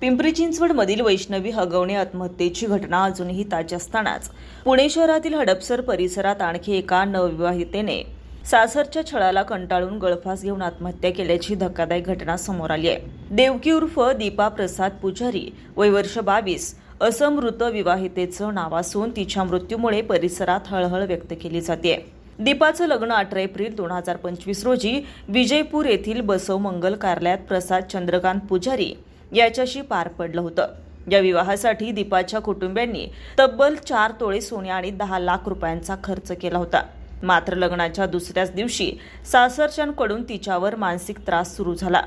पिंपरी चिंचवडमधील वैष्णवी हगवणे आत्महत्येची घटना अजूनही ताजी असतानाच. पुणे शहरातील हडपसर परिसरात आणखी एका नवविवाहितेने सासरच्या छळाला कंटाळून गळफास घेऊन आत्महत्या केल्याची धक्कादायक घटना समोर आली आहे. देवकी उर्फ दीपा प्रसाद पुजारी वय वर्ष बावीस असं मृत विवाहितेचं नाव असून तिच्या मृत्यूमुळे परिसरात हळहळ व्यक्त केली जाते. दीपाचं लग्न अठरा एप्रिल दोन हजार पंचवीस रोजी विजयपूर येथील बसव मंगल कार्यालयात प्रसाद चंद्रकांत पुजारी याच्याशी पार पडलं होतं. या विवाहासाठी दीपाच्या कुटुंबियांनी तब्बल चार तोळे सोने आणि दहा लाख रुपयांचा खर्च केला होता. मात्र लग्नाच्या दुसऱ्याच दिवशी सासरच्यांकडून तिच्यावर मानसिक त्रास सुरू झाला.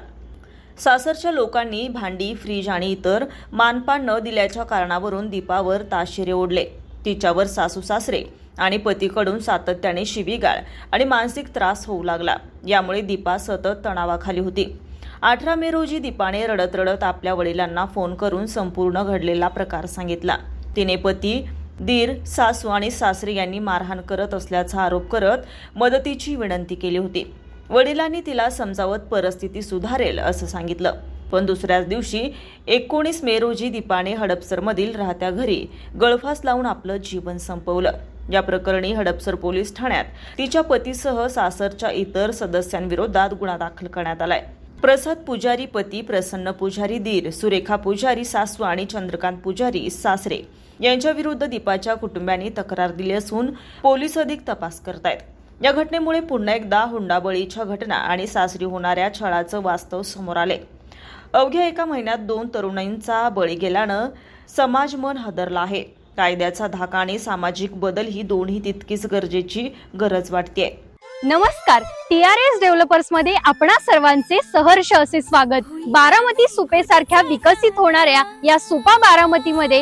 सासरच्या लोकांनी भांडी फ्रीज आणि इतर मानपान न दिल्याच्या कारणावरून दीपावर ताशेरे ओढले. तिच्यावर सासू सासरे आणि पतीकडून सातत्याने शिवीगाळ आणि मानसिक त्रास होऊ लागला. यामुळे दीपा सतत तणावाखाली होती. अठरा मे रोजी दीपाने रडत रडत आपल्या वडिलांना फोन करून संपूर्ण घडलेला प्रकार सांगितला. तिने पती दीर सासू आणि सासरे यांनी मारहाण करत असल्याचा आरोप करत मदतीची विनंती केली होती. वडिलांनी तिला समजावत परिस्थिती सुधारेल असं सांगितलं. पण दुसऱ्याच दिवशी एकोणीस मे रोजी दीपाने हडपसरमधील राहत्या घरी गळफास लावून आपलं जीवन संपवलं. या प्रकरणी हडपसर पोलीस ठाण्यात तिच्या पतीसह सासरच्या इतर सदस्यांविरोधात गुन्हा दाखल करण्यात आलाय. प्रसाद पुजारी पती प्रसन्न पुजारी दीर सुरेखा पुजारी सासू आणि चंद्रकांत पुजारी सासरे यांच्याविरुद्ध दीपाच्या कुटुंबियांनी तक्रार दिली असून पोलीस अधिक तपास करत आहेत या घटनेमुळे पुन्हा एकदा हुंडाबळीच्या घटना आणि सासरी होणाऱ्या छळाचं वास्तव समोर आले अवघ्या एका महिन्यात दोन तरुणांचा बळी गेल्यानं समाज मन हदरला आहे. कायद्याचा धाका आणि सामाजिक बदल ही दोन्ही तितकीच गरजेची गरज वाटते नमस्कार. टी आर एस डेव्हलपर्समध्ये आपणा सर्वांचे सहर्ष असे स्वागत. बारामती सुपे सारख्या विकसित होणाऱ्या या सुपा बारामती मध्ये